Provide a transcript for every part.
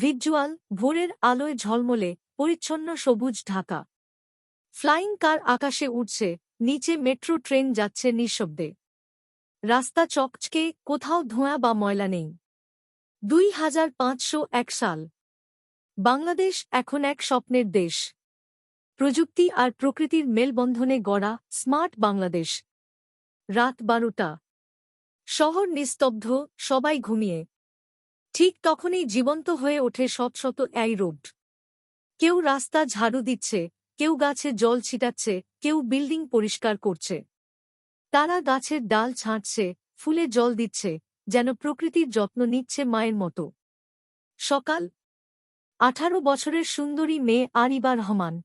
Visual ভোরের আলোয় ঝলমলে, পরিচ্ছন্ন সবুজ ঢাকা। ফ্লাইং কার আকাশে উঠছে নিচে মেট্রো ট্রেন যাচ্ছে নিঃশব্দে। রাস্তা চকচকে, কোথাও ধোঁয়া বা ময়লা নেই। দুই হাজার পাঁচশো এক সাল। বাংলাদেশ এখন এক স্বপ্নের দেশ। প্রযুক্তি আর প্রকৃতির মেলবন্ধনে গড়া স্মার্ট বাংলাদেশ। রাত বারোটা। শহর নিস্তব্ধ, সবাই ঘুমিয়ে। ঠিক তখনই জীবন্ত হয়ে ওঠে শত শত এই রোড। কেউ রাস্তা ঝাড়ু দিচ্ছে, কেউ গাছে জল ছিটাচ্ছে, কেউ বিল্ডিং পরিষ্কার করছে। তারা গাছের ডাল ছাঁটছে, ফুলে জল দিচ্ছে, যেন প্রকৃতির যত্ন নিচ্ছে মায়ের মতো। সকাল। আঠারো বছরের সুন্দরী মেয়ে আরিবা রহমান।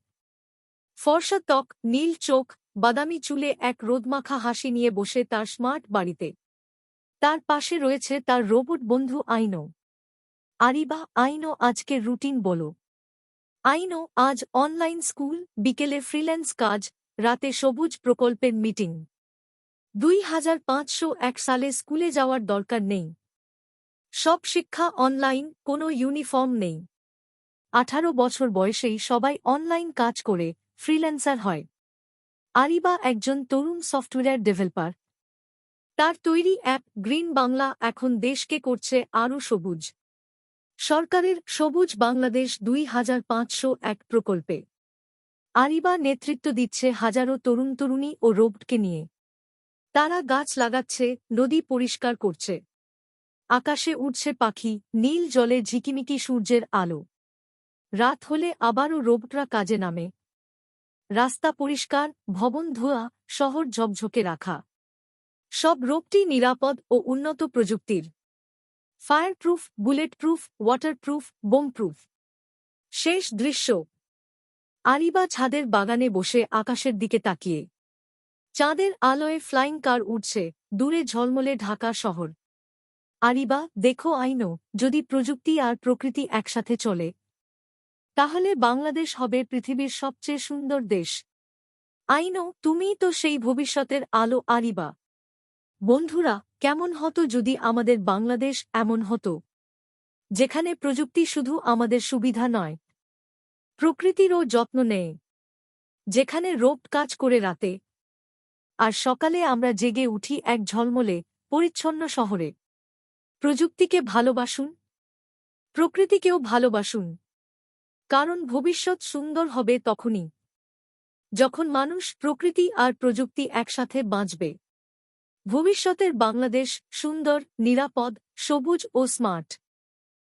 ফর্সা ত্বক, নীল চোখ, বাদামি চুলে এক রোদমাখা হাসি নিয়ে বসে তার স্মার্ট বাড়িতে। তার পাশে রয়েছে তার রোবট বন্ধু আইনো। আরিবা আইনো, আজকের রুটিন বলো। আইনো, আজ অনলাইন স্কুল, বিকেলে ফ্রিল্যান্স কাজ, রাতে সবুজ প্রকল্পের মিটিং। দুই হাজার পাঁচশো এক সালে স্কুলে যাওয়ার দরকার নেই। সব শিক্ষা অনলাইন, কোনো ইউনিফর্ম নেই। আঠারো বছর বয়সেই সবাই অনলাইন কাজ করে, ফ্রিল্যান্সার হয়। আরিবা একজন তরুণ সফটওয়্যার ডেভেলপার। তার তৈরি অ্যাপ গ্রিন বাংলা এখন দেশকে করছে আরও সবুজ। সরকারের সবুজ বাংলাদেশ দুই হাজার পাঁচশো এক প্রকল্পে। আরিবা নেতৃত্ব দিচ্ছে হাজারো তরুণ তরুণী ও রোবটকে নিয়ে। তারা গাছ লাগাচ্ছে, নদী পরিষ্কার করছে। আকাশে উঠছে পাখি, নীল জলে ঝিকিমিকি সূর্যের আলো। রাত হলে আবারও রোবটরা কাজে নামে। রাস্তা পরিষ্কার, ভবন ধোয়া, শহর ঝকঝকে রাখা। সব রোগটি নিরাপদ ও উন্নত প্রযুক্তির। Fireproof bulletproof waterproof bombproof. শেষ দৃশ্য। আরিবা ছাদের বাগানে বসে আকাশের দিকে তাকিয়ে। চাঁদের আলোয় ফ্লাইং কার উঠছে দূরে ঝলমলে ঢাকা শহর। আরিবা, দেখো আইনো, যদি প্রযুক্তি আর প্রকৃতি একসাথে চলে, তাহলে বাংলাদেশ হবে পৃথিবীর সবচেয়ে সুন্দর দেশ। আইনো, তুমিই তো সেই ভবিষ্যতের আলো আরিবা। বন্ধুরা, কেমন হতো যদি আমাদের বাংলাদেশ এমন হতো? যেখানে প্রযুক্তি শুধু আমাদের সুবিধা নয় প্রকৃতিরও যত্ন নেয়, যেখানে রোপ কাজ করে রাতে, আর সকালে আমরা জেগে উঠি এক ঝলমলে, পরিচ্ছন্ন শহরে। প্রযুক্তিকে ভালোবাসুন, প্রকৃতিকেও ভালোবাসুন, কারণ ভবিষ্যৎ সুন্দর হবে তখনই, যখন মানুষ প্রকৃতি আর প্রযুক্তি একসাথে বাঁচবে। ভবিষ্যতের বাংলাদেশ সুন্দর নিরাপদ সবুজ ও স্মার্ট।